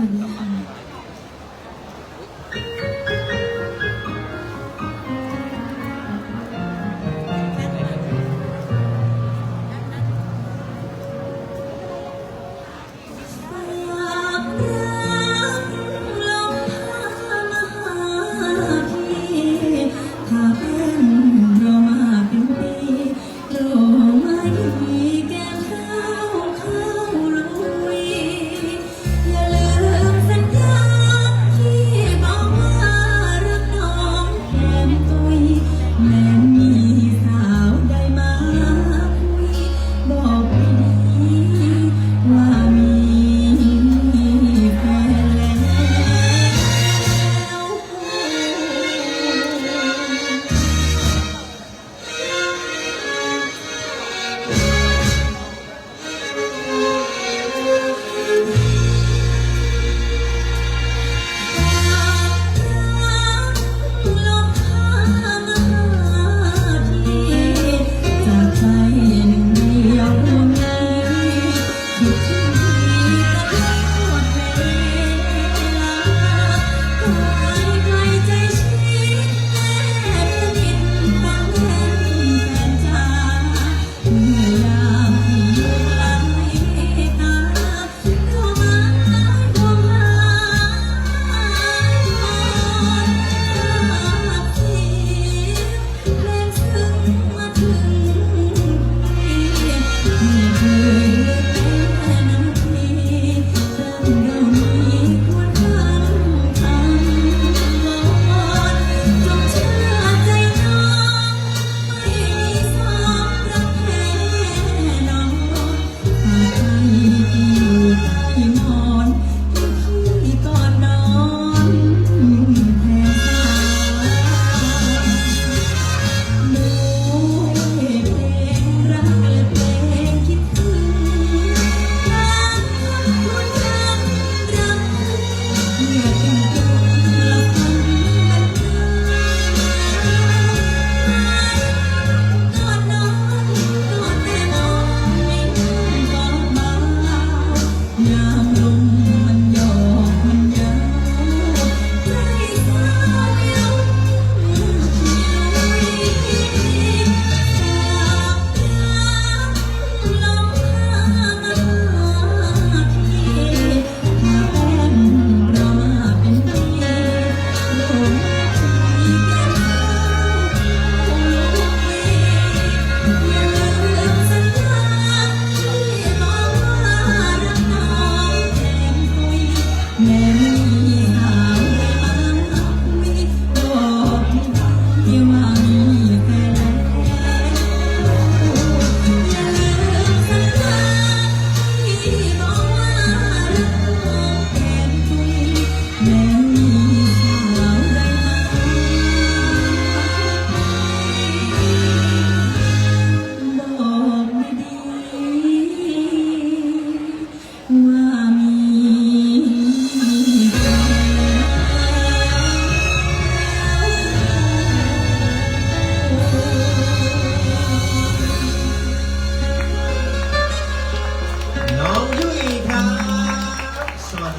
วัส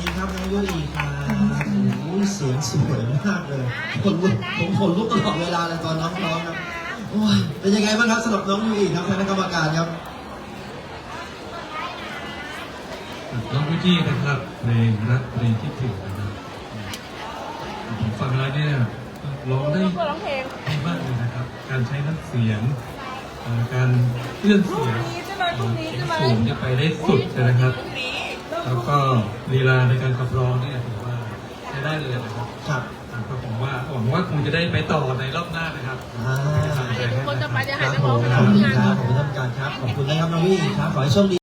ดีครับน้องยุ้ยครับโอ้ยเสียงสวยมากเลยคนลุกผมขนลุกตลอดเวลาเลยตอนน้องร้องครับโอ้ยเป็นยังไงบ้างครับสำหรับน้องยุ้ยครับคณะกรรมการครับน้องพุจี้นะครับเพลงรักเพลงคิดถึงนะครับผมฟังแล้วเนี่ยร้องได้ดีมากเลยนะครับ การใช้น้ำเสียง การเลื่อนเสียงสูงจะไปได้สุดนะครับ แล้วก็ลีลาในการขับร้องเนี่ยถือว่าใช้ได้เลยนะครับครับอ่าก็ผมว่าหวังว่าคงจะได้ไปต่อในรอบหน้านะครับอ่าทำใจให้คนนะจะคไปรับจะคหายรับนักผร้องมไปขทำอบคุณงานครับขอบคุณท่านผู้การครับ ขอบคุณนะครับน้องยุ้ยครับ ขอให้โชคดี